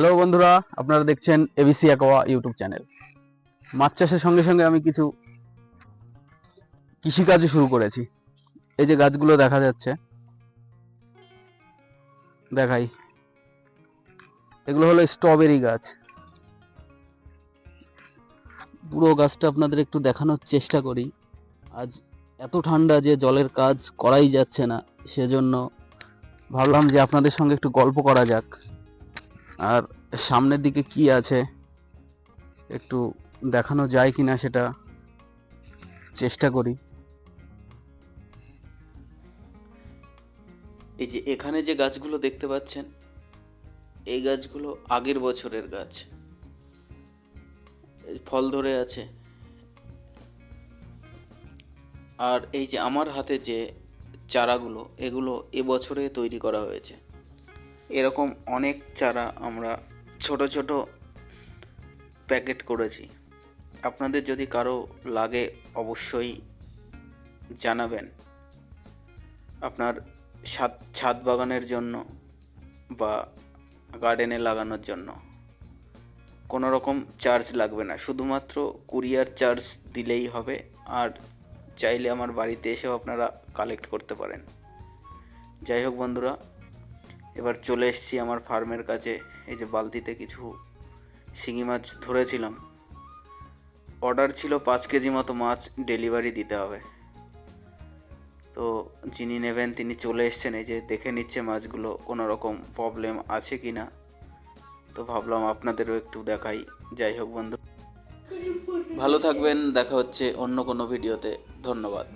Hello বন্ধুরা, আপনারা দেখছেন এবিসি অ্যাকোয়া ইউটিউব চ্যানেল মাছ চাষের সঙ্গে সঙ্গে আমি কিছু কৃষিকাজও শুরু করেছি। এই যে গাছগুলো দেখা যাচ্ছে, দেখাই। এগুলো হলো স্ট্রবেরি গাছ। পুরো গাছটা আপনাদের একটু দেখানোর চেষ্টা করি। আজ এত ঠান্ডা যে জলের কাজ করাই যাচ্ছে না, সেজন্য ভাবলাম যে আপনাদের সঙ্গে একটু গল্প করা যাক। আর সামনের দিকে কি আছে? একটু দেখানো যায় কি না সেটা চেষ্টা করি। এই যে এখানে যে গাছগুলো দেখতে পাচ্ছেন, এই গাছগুলো আগের বছরের গাছ। ফল ধরে আছে। আর এই যে আমার হাতে যে চারাগুলো, এগুলো এবছরে তৈরি করা হয়েছে। এরকম অনেক চারা আমরা ছোট ছোট প্যাকেট করেছি। আপনাদের যদি কারও লাগে অবশ্যই জানাবেন। আপনার ছাদ ছাদ বাগানের জন্য বা গার্ডেনে লাগানোর জন্য। কোনো রকম চার্জ লাগবে না। শুধুমাত্র কুরিয়ার চার্জ দিলেই হবে। আর চাইলে আমার বাড়িতে এসেও আপনারা কালেক্ট করতে পারেন। যাই হোক বন্ধুরা এবার চলে এসেছি আমার ফার্মের কাছে। এই যে বালতিতে কিছু শিঙি মাছ ধরেছিলাম। অর্ডার ছিল পাঁচ কেজি মতো মাছ ডেলিভারি দিতে হবে। তো যিনি নেবেন তিনি চলে এসছেন। এই যে দেখে নিচ্ছে মাছগুলো কোনো রকম প্রবলেম আছে কি না তো ভাবলাম আপনাদেরও একটু দেখাই। যাই হোক বন্ধু। ভালো থাকবেন। দেখা হচ্ছে অন্য কোনো ভিডিওতে ধন্যবাদ।